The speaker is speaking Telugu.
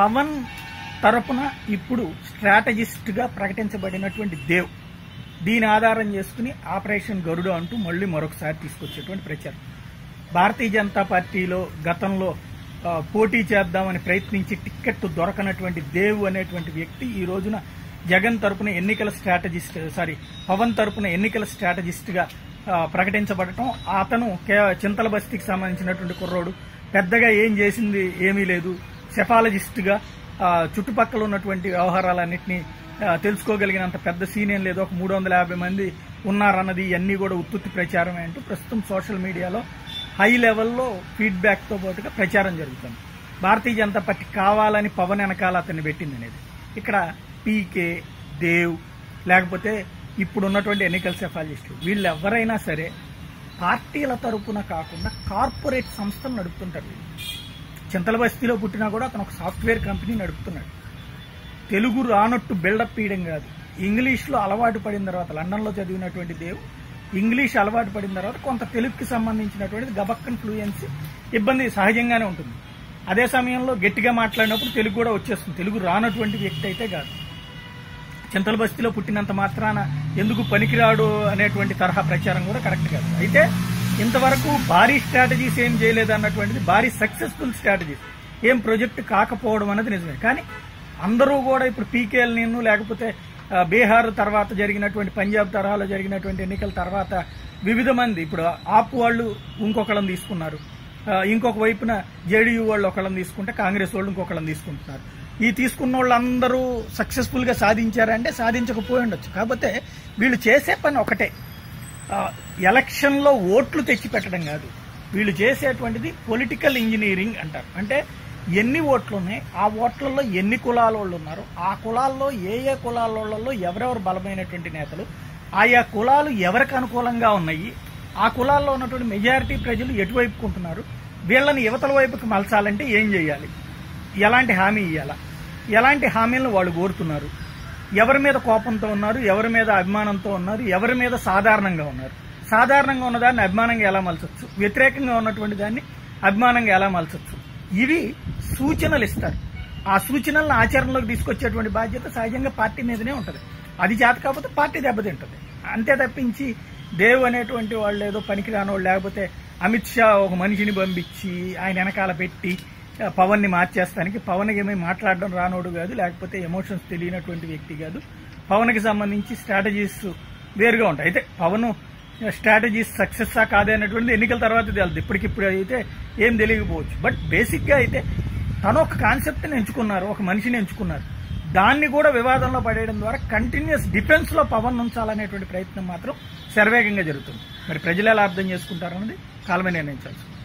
పవన్ తరపున ఇప్పుడు స్ట్రాటజిస్ట్గా ప్రకటించబడినటువంటి దేవ్. దీని ఆధారం చేసుకుని ఆపరేషన్ గరుడ అంటూ మళ్ళీ మరొకసారి తీసుకొచ్చేటువంటి ప్రచారం. భారతీయ జనతా పార్టీలో గతంలో పోటీ చేద్దామని ప్రయత్నించి టిక్కెట్ దొరకనటువంటి దేవ్ అనేటువంటి వ్యక్తి ఈ రోజున జగన్ తరపున ఎన్నికల స్ట్రాటజిస్ట్ సారీ పవన్ తరపున ఎన్నికల స్ట్రాటజిస్ట్గా ప్రకటించబడటం. అతను కే- చింతల బస్తీకి సంబంధించినటువంటి కుర్రోడు. పెద్దగా ఏం చేసింది ఏమీ లేదు. సెఫాలజిస్ట్గా చుట్టుపక్కల ఉన్నటువంటి వ్యవహారాలన్నింటినీ తెలుసుకోగలిగినంత పెద్ద సీన్ ఏం లేదు. ఒక మూడు వందల యాభై మంది ఉన్నారన్నది ఇవన్నీ కూడా ఉత్తుత్తి ప్రచారమే అంటూ ప్రస్తుతం సోషల్ మీడియాలో హై లెవెల్లో ఫీడ్బ్యాక్తో పాటుగా ప్రచారం జరుగుతుంది. భారతీయ జనతా పార్టీ కావాలని పవన్ వెనకాల అతన్ని పెట్టింది అనేది. ఇక్కడ పీకే దేవ్ లేకపోతే ఇప్పుడున్నటువంటి ఎన్నికల సెఫాలజిస్టులు వీళ్ళు ఎవరైనా సరే పార్టీల తరపున కాకుండా కార్పొరేట్ సంస్థలు నడుపుతుంటారు. చింతల బస్తీలో పుట్టినా కూడా అతను ఒక సాఫ్ట్వేర్ కంపెనీ నడుపుతున్నాడు. తెలుగు రానట్టు బిల్డప్ ఇయడం కాదు. ఇంగ్లీష్లో అలవాటు పడిన తర్వాత లండన్లో చదివినటువంటి దేవ్ ఇంగ్లీష్ అలవాటు పడిన తర్వాత కొంత తెలుగుకి సంబంధించినటువంటి గబక్కన్ ఫ్లూయెన్సీ ఇబ్బంది సహజంగానే ఉంటుంది. అదే సమయంలో గట్టిగా మాట్లాడినప్పుడు తెలుగు కూడా వచ్చేస్తుంది. తెలుగు రానటువంటి వ్యక్తి అయితే కాదు. చింతల బస్తీలో పుట్టినంత మాత్రాన ఎందుకు పనికిరాడు అనేటువంటి తరహా ప్రచారం కూడా కరెక్ట్ కాదు. అయితే ఇంతవరకు భారీ స్ట్రాటజీస్ ఏం చేయలేదు అన్నటువంటిది భారీ సక్సెస్ఫుల్ స్ట్రాటజీస్. ఏం ప్రొజెక్ట్ కాకపోవడం అన్నది నిజమే. కానీ అందరూ కూడా ఇప్పుడు పీకేఎల్ నేను లేకపోతే బీహార్ తర్వాత జరిగినటువంటి పంజాబ్ తరహాలో జరిగినటువంటి ఎన్నికల తర్వాత వివిధ మంది ఇప్పుడు ఆప్ వాళ్ళు ఇంకొకళ్ళని తీసుకున్నారు. ఇంకొక వైపున జేడీయూ వాళ్ళు ఒకళ్ళని తీసుకుంటే కాంగ్రెస్ వాళ్ళు ఇంకొకళ్ళని తీసుకుంటున్నారు. ఈ తీసుకున్న వాళ్ళందరూ సక్సెస్ఫుల్గా సాధించారంటే సాధించకపోయి ఉండొచ్చు. కాకపోతే వీళ్ళు చేసే పని ఒకటే. ఎలక్షన్లో ఓట్లు తెచ్చిపెట్టడం కాదు. వీళ్ళు చేసేటువంటిది పొలిటికల్ ఇంజనీరింగ్ అంటారు. అంటే ఎన్ని ఓట్లు ఉన్నాయి ఆ ఓట్లలో ఎన్ని కులాల వాళ్ళు ఉన్నారు ఆ కులాల్లో ఏ ఏ కులాల వాళ్ళలో ఎవరెవరు బలమైనటువంటి నేతలు ఆయా కులాలు ఎవరికి అనుకూలంగా ఉన్నాయి ఆ కులాల్లో ఉన్నటువంటి మెజారిటీ ప్రజలు ఎటువైపుకు ఉంటున్నారు వీళ్ళని యువతల వైపుకి మలచాలంటే ఏం చేయాలి? ఎలాంటి హామీ ఇవ్వాలా ఎలాంటి హామీలను వాళ్ళు కోరుతున్నారు? ఎవరి మీద కోపంతో ఉన్నారు ఎవరి మీద అభిమానంతో ఉన్నారు ఎవరి మీద సాధారణంగా ఉన్నారు. సాధారణంగా ఉన్న దాన్ని అభిమానంగా ఎలా మలచొచ్చు? వ్యతిరేకంగా ఉన్నటువంటి దాన్ని అభిమానంగా ఎలా మలచొచ్చు? ఇవి సూచనలు ఇస్తారు. ఆ సూచనలను ఆచరణలోకి తీసుకొచ్చేటువంటి బాధ్యత సహజంగా పార్టీ మీదనే ఉంటుంది. అది చేత కాకపోతే పార్టీ దెబ్బతింటది. అంతే తప్పించి దేవ్ అనేటువంటి వాళ్ళు ఏదో పనికి రానోళ్ళు లేకపోతే అమిత్ షా ఒక మనిషిని పంపించి ఆయన వెనకాల పెట్టి పవన్ని మార్చేస్తానికి. పవన్ ఏమీ మాట్లాడడం రానోడు కాదు లేకపోతే ఎమోషన్స్ తెలియనటువంటి వ్యక్తి కాదు. పవన్కి సంబంధించి స్ట్రాటజీస్ వేరుగా ఉంటాయి. అయితే పవన్ స్ట్రాటజీస్ సక్సెస్సా ఆ కాదే అనేటువంటిది ఎన్నికల తర్వాత తెలుస్తుంది ఇప్పటికిప్పుడు అయితే ఏం తెలియకపోవచ్చు. బట్ బేసిక్గా అయితే తను ఒక కాన్సెప్ట్ని ఎంచుకున్నారు ఒక మనిషిని ఎంచుకున్నారు. దాన్ని కూడా వివాదంలో పడేయడం ద్వారా కంటిన్యూస్ డిఫెన్స్లో పవన్ ఉంచాలనేటువంటి ప్రయత్నం మాత్రం శరవేగంగా జరుగుతుంది. మరి ప్రజలు ఎలా అర్థం చేసుకుంటారన్నది కాలమే నిర్ణయించాల్సింది.